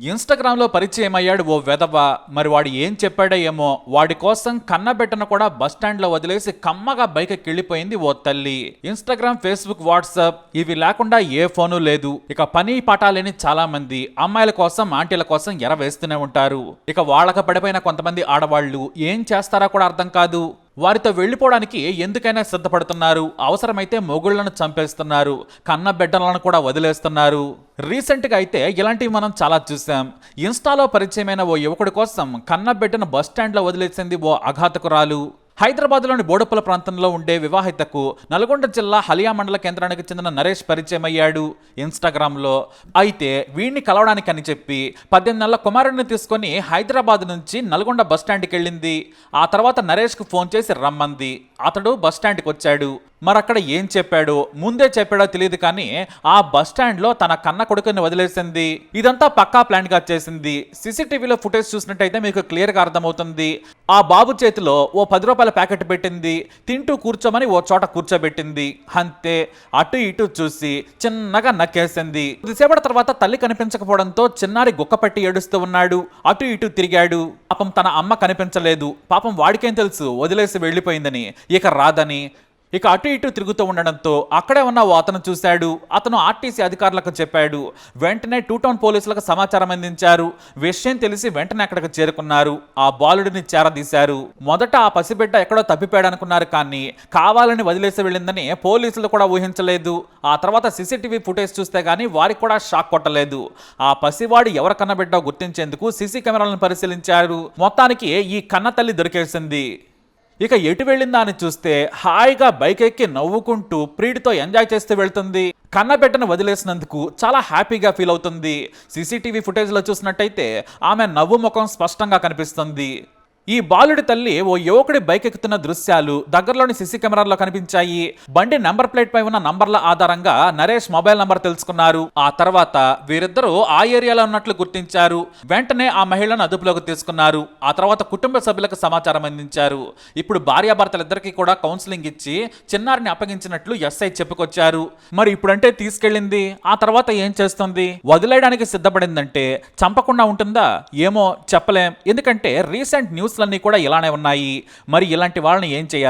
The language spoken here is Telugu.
ఇన్స్టాగ్రామ్లో పరిచయం అయ్యాడు ఓ వెధవ. మరి వాడు ఏం చెప్పాడో ఏమో. వాడి కోసం కన్నబెట్టను కూడా బస్ వదిలేసి కమ్మగా బైక్ వెళ్ళిపోయింది ఓ తల్లి. ఇన్స్టాగ్రామ్ ఫేస్బుక్ వాట్సాప్ ఇవి లేకుండా ఏ ఫోను లేదు. ఇక పని పాట లేని చాలా మంది అమ్మాయిల కోసం ఆంటీల కోసం ఎర వేస్తూనే ఉంటారు. ఇక వాళ్ళకి పడిపోయిన కొంతమంది ఆడవాళ్ళు ఏం చేస్తారా కూడా అర్థం కాదు. వారితో వెళ్ళిపోవడానికి ఎందుకైనా సిద్ధపడుతున్నారు. అవసరమైతే మొగుళ్ళను చంపేస్తున్నారు. కన్న బిడ్డలను కూడా వదిలేస్తున్నారు. రీసెంట్గా అయితే ఇలాంటివి మనం చాలా చూసాం. ఇన్స్టాలో పరిచయమైన ఓ యువకుడి కోసం కన్న బిడ్డను బస్ స్టాండ్లో వదిలేసింది ఓ అఘాతకురాలు. హైదరాబాద్లోని బోడపల్ల ప్రాంతంలో ఉండే వివాహితకు నల్గొండ జిల్లా హలియా మండల కేంద్రానికి చెందిన నరేష్ పరిచయం అయ్యాడు ఇన్స్టాగ్రామ్లో అయితే వీడిని కలవడానికి అని చెప్పి పద్దెనిమిది నెలల కుమారుడిని తీసుకొని హైదరాబాద్ నుంచి నల్గొండ బస్ వెళ్ళింది ఆ తర్వాత నరేష్కు ఫోన్ చేసి రమ్మంది. అతడు బస్ స్టాండ్కి వచ్చాడు. మరి అక్కడ ఏం చెప్పాడో ముందే చెప్పాడో తెలియదు కానీ ఆ బస్ స్టాండ్లో తన కన్న కొడుకుని వదిలేసింది. ఇదంతా పక్కా ప్లాన్గా చేసింది. సీసీటీవీలో ఫుటేజ్ చూసినట్టయితే మీకు క్లియర్గా అర్థమవుతుంది. ఆ బాబు చేతిలో ఓ పది రూపాయల ప్యాకెట్ పెట్టింది. తింటూ కూర్చోమని ఓ చోట కూర్చోబెట్టింది. అంతే అటు ఇటు చూసి చిన్నగా నక్కేసింది. కొద్దిసేపటి తర్వాత తల్లి కనిపించకపోవడంతో చిన్నారి గుక్కపట్టి ఏడుస్తూ ఉన్నాడు. అటు ఇటు తిరిగాడు. పాపం తన అమ్మ కనిపించలేదు. పాపం వాడికేం తెలుసు? వదిలేసి వెళ్ళిపోయిందని. ఇక రాదని. ఇక అటు ఇటు తిరుగుతూ ఉండడంతో అక్కడే ఉన్న ఓ అతను చూశాడు. అతను ఆర్టీసీ అధికారులకు చెప్పాడు. వెంటనే టూ టౌన్ పోలీసులకు సమాచారం అందించారు. విషయం తెలిసి వెంటనే అక్కడికి చేరుకున్నారు. ఆ బాలుడిని చేరదీశారు మొదట ఆ పసిబిడ్డ ఎక్కడో తప్పిపోయాడనుకున్నారు కానీ కావాలని వదిలేసి వెళ్ళిందని పోలీసులు కూడా ఊహించలేదు. ఆ తర్వాత సీసీటీవీ ఫుటేజ్ చూస్తే కానీ వారికి కూడా షాక్ కొట్టలేదు. ఆ పసివాడు ఎవరు కన్నబిడ్డో గుర్తించేందుకు సీసీ కెమెరాలను పరిశీలించారు. మొత్తానికి ఈ కన్న తల్లి దొరికేసింది. ఇక ఎటు వెళ్ళిందా అని చూస్తే హాయిగా బైక్ ఎక్కి నవ్వుకుంటూ ప్రీడితో ఎంజాయ్ చేస్తూ వెళ్తుంది. కన్నబిడ్డను వదిలేసినందుకు చాలా హ్యాపీగా ఫీల్ అవుతుంది. సీసీటీవీ ఫుటేజ్లో చూసినట్టయితే ఆమె నవ్వు ముఖం స్పష్టంగా కనిపిస్తుంది. ఈ బాలుడి తల్లి ఓ యువకుడి బైక్ ఎక్కుతున్న దృశ్యాలు దగ్గరలోని సిసి కెమెరాల్లో కనిపించాయి. బండి నెంబర్ ప్లేట్ పై ఉన్న నంబర్ల ఆధారంగా నరేష్ మొబైల్ నంబర్ తెలుసుకున్నారు. ఆ తర్వాత వీరిద్దరూ ఆ ఏరియాలో ఉన్నట్లు గుర్తించారు. వెంటనే ఆ మహిళను అదుపులోకి తీసుకున్నారు. ఆ తర్వాత కుటుంబ సభ్యులకు సమాచారం అందించారు. ఇప్పుడు భార్యాభర్తలిద్దరికీ కూడా కౌన్సిలింగ్ ఇచ్చి చిన్నారిని అప్పగించినట్లు ఎస్ఐ చెప్పుకొచ్చారు. మరి ఇప్పుడంటే తీసుకెళ్ళింది. ఆ తర్వాత ఏం చేస్తుంది? వదిలేయడానికి సిద్ధపడిందంటే చంపకుండా ఉంటుందా? ఏమో చెప్పలేం. ఎందుకంటే రీసెంట్ న్యూస్ న్యూస్లన్నీ కూడా ఇలానే ఉన్నాయి. మరి ఇలాంటి వాళ్ళని ఏం చేయాలి?